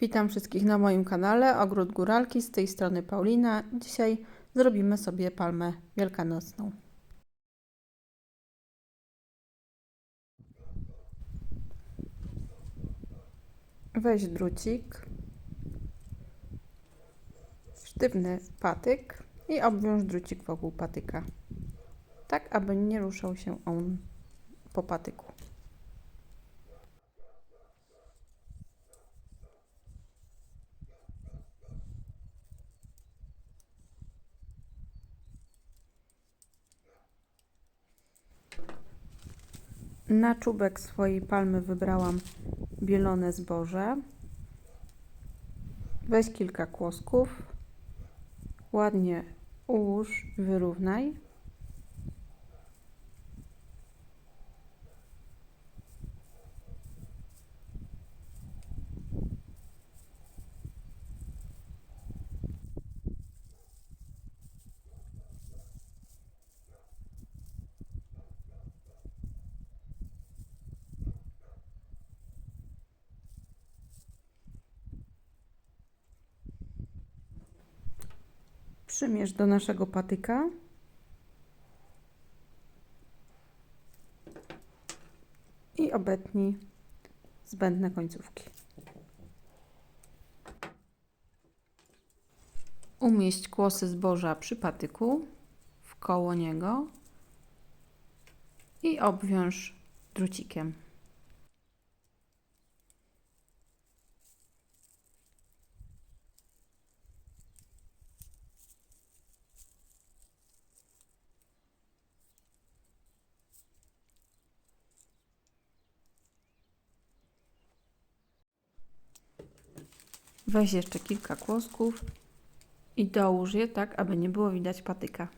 Witam wszystkich na moim kanale Ogród Góralki, z tej strony Paulina. Dzisiaj zrobimy sobie palmę wielkanocną. Weź drucik, sztywny patyk i obwiąż drucik wokół patyka, tak aby nie ruszał się on po patyku. Na czubek swojej palmy wybrałam bielone zboże. Weź kilka kłosków, ładnie ułóż, wyrównaj. Przymierz do naszego patyka. I obetnij zbędne końcówki. Umieść kłosy zboża przy patyku, w koło niego i obwiąż drucikiem. Weź jeszcze kilka kłosków i dołóż je tak, aby nie było widać patyka.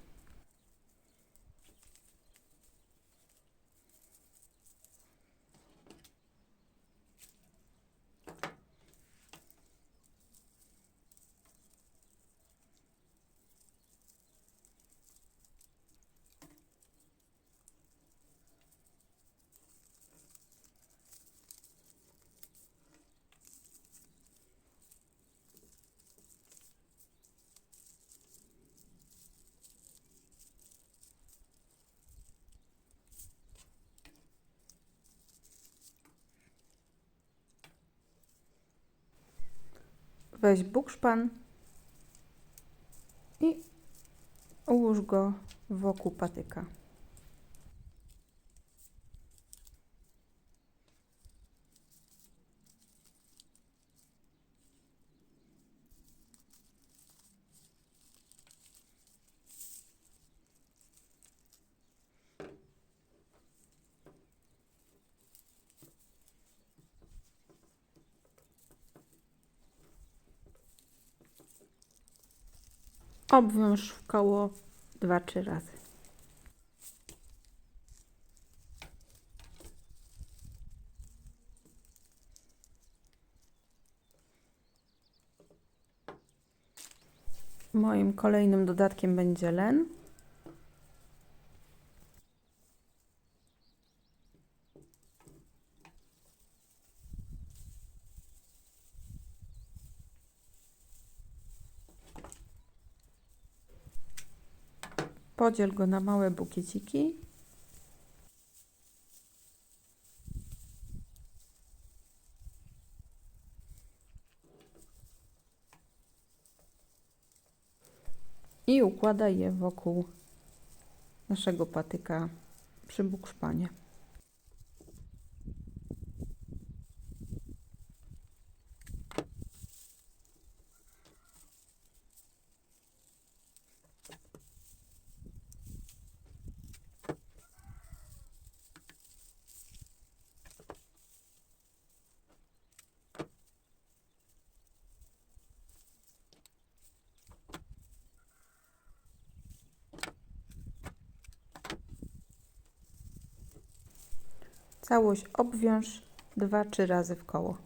Weź bukszpan i ułóż go wokół patyka. Obwiąż w koło 2-3 razy. Moim kolejnym dodatkiem będzie len. Podziel go na małe bukieciki. I układaj je wokół naszego patyka przy bukszpanie. Całość obwiąż 2-3 razy w koło.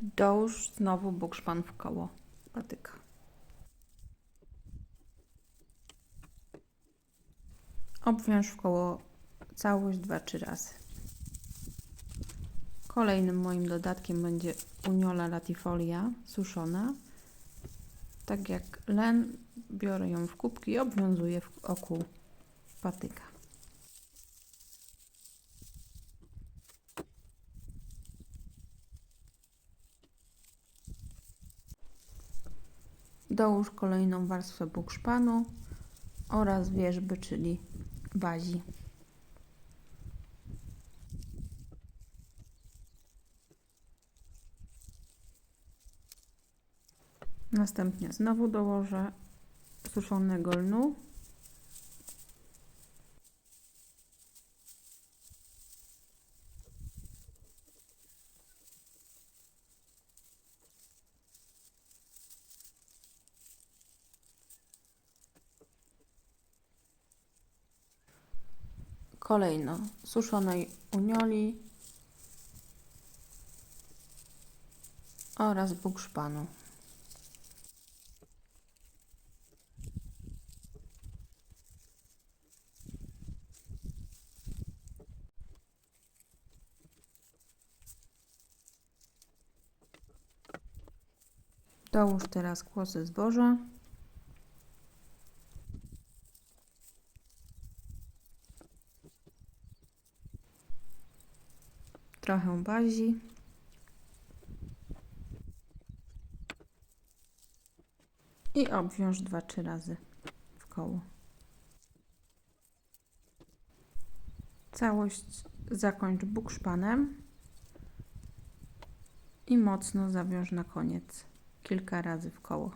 Dołóż znowu bukszpan w koło patyka. Obwiąż w koło całość 2-3 razy. Kolejnym moim dodatkiem będzie Uniola latifolia suszona. Tak jak len, biorę ją w kubki i obwiązuję wokół patyka. Dołóż kolejną warstwę bukszpanu oraz wierzby, czyli bazi. Następnie znowu dołożę suszonego lnu. Kolejno suszonej unioli oraz bukszpanu. Dołóż teraz kłosy zboża. Trochę bazi. I obwiąż 2-3 razy w koło. Całość zakończ bukszpanem i mocno zawiąż na koniec kilka razy w koło.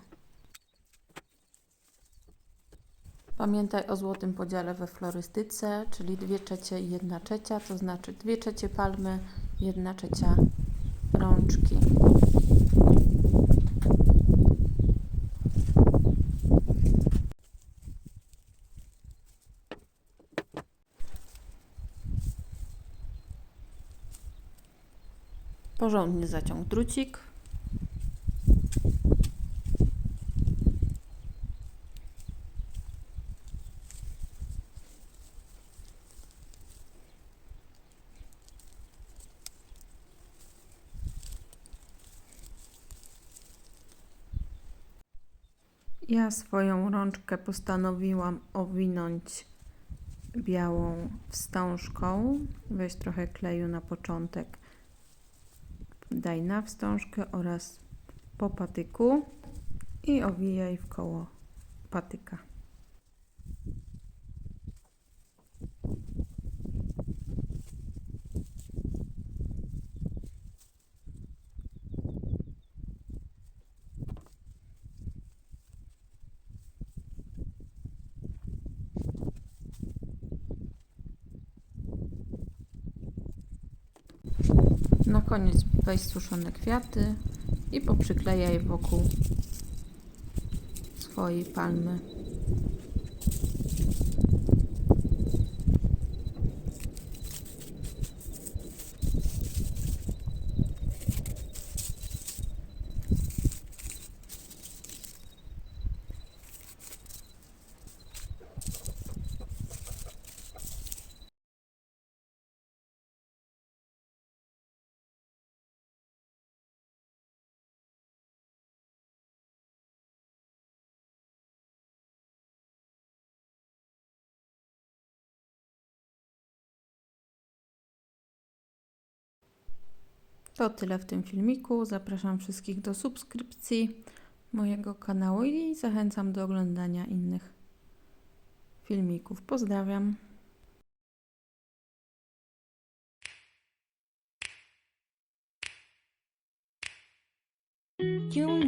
Pamiętaj o złotym podziale we florystyce, czyli 2 trzecie i 1 trzecia, to znaczy 2 trzecie palmy, 1 trzecia rączki. Porządnie zaciąg drucik. Ja swoją rączkę postanowiłam owinąć białą wstążką. Weź trochę kleju na początek. Daj na wstążkę oraz po patyku i owijaj w koło patyka. Na koniec weź suszone kwiaty i poprzyklejaj wokół swojej palmy. To tyle w tym filmiku. Zapraszam wszystkich do subskrypcji mojego kanału i zachęcam do oglądania innych filmików. Pozdrawiam.